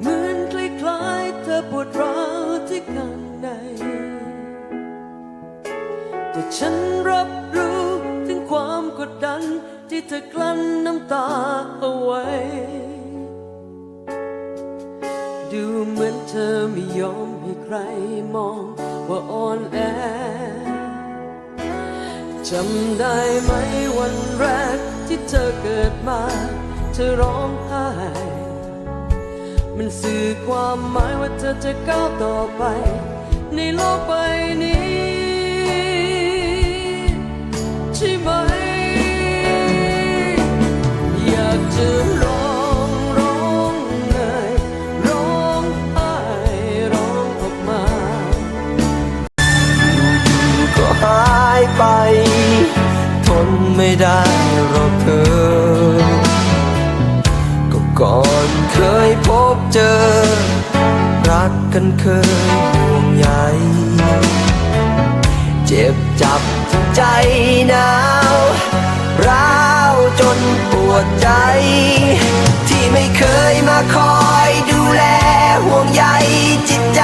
เหมือนคล้ายๆเธอปวดร้าวที่ข้างในแต่ฉันรับรู้ถึงความกดดันที่เธอกลั้นน้ำตาเอาไว้ ดูเหมือนเธอไม่ยอมให้ใครมองว่าอ่อนแอจำได้ไหมวันแรก ที่เธอเกิดมา เธอร้องไห้ มันสื่อความหมายว่าเธอจะก้าวต่อไป ในโลกใบนี้ ใช่ไหม อยากจะร้องร้องเลยร้องไห้ร้องออกมาหายไป นไม่ได้หรอกเธอ ก็ก่อนเคยพบเจอ รักกันเคยห่วงใยเจ็บจับใจหนาวร้าวจนปวดใจ ที่ไม่เคยมาคอยดูแลห่วงใยจิตใจ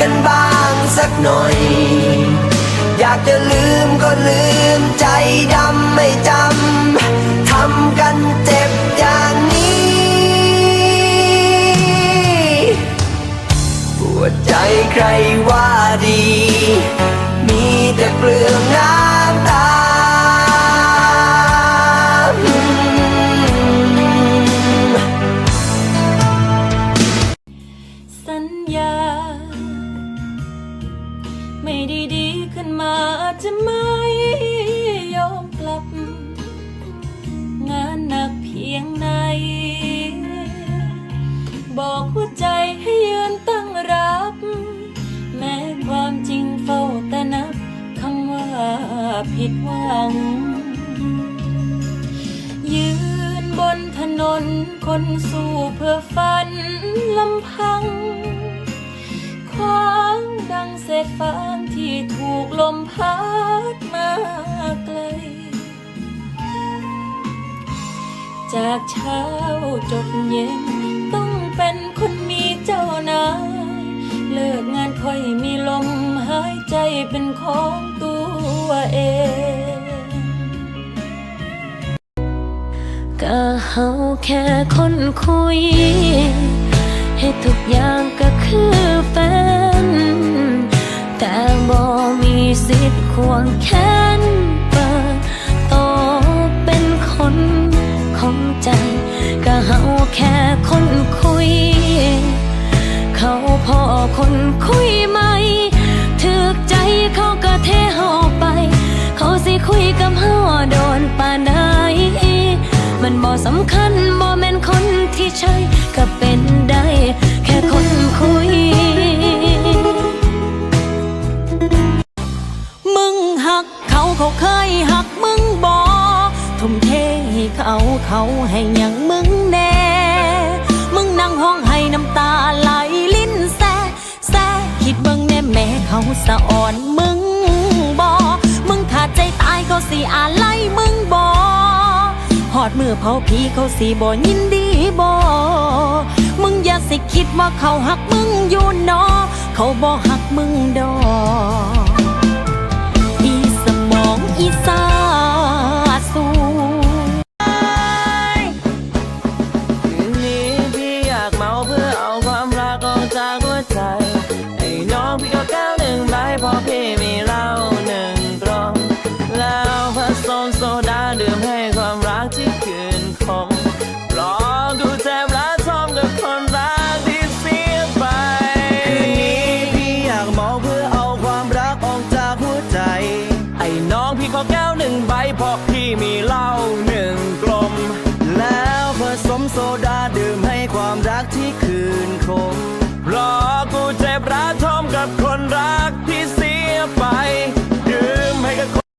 กันบ้างสักหน่อย อยากจะลืมก็ลืม ดี มีแต่เปลืองน้ำตา สัญญา ไม่ได้ดีขึ้นมาจะไม่ยอมกลับ งานหนักเพียงไหนบอกหัวใผิดหวัง ยืนบนถนนคนสู้เพื่อฝันลำพัง คว้างดังเศษฟางที่ถูกลมพัดมาไกล จากเช้าจดเย็น ต้องเป็นคนมีเจ้านาย เลิกงานค่อยมีลมหายใจเป็นของ ตัวเองก็เฮาแค่คนคุย ให้ทุกอย่างก็คือแฟน แต่บ่มีสิทธิ์ควงแขนเปิดโตเป็นคนของใจก็เฮาแค่คนคุย เขาพอคนคุยมถึ คุยกับเฮาโดนป่านใดมันบ่สำคัญบ่แม่นคนที่ใช่ก็เป็นได้แค่คนคุย มึงหักเขาเขาเคยหักมึงบอทุ่มเทให้เขาเขาให้หยังมึงแน่ มึงนั่งห้องให้น้ำตาไหลลิ้นแซะแซะคิดเบิ่งแน่แม่เขาสะอ่อนมึงายเขาสิอาไล่มึงบอหอดมือเผาผีเขาสิบ่ยินดีบอมึงอย่าสิคิดว่าเขาหักมึงอยู่นอเขาบ่หักมึงดอกอีสมองอีสา มโซดาดื่มให้ความรักที่คืนคงรอกูเจ็บรักทอมกับ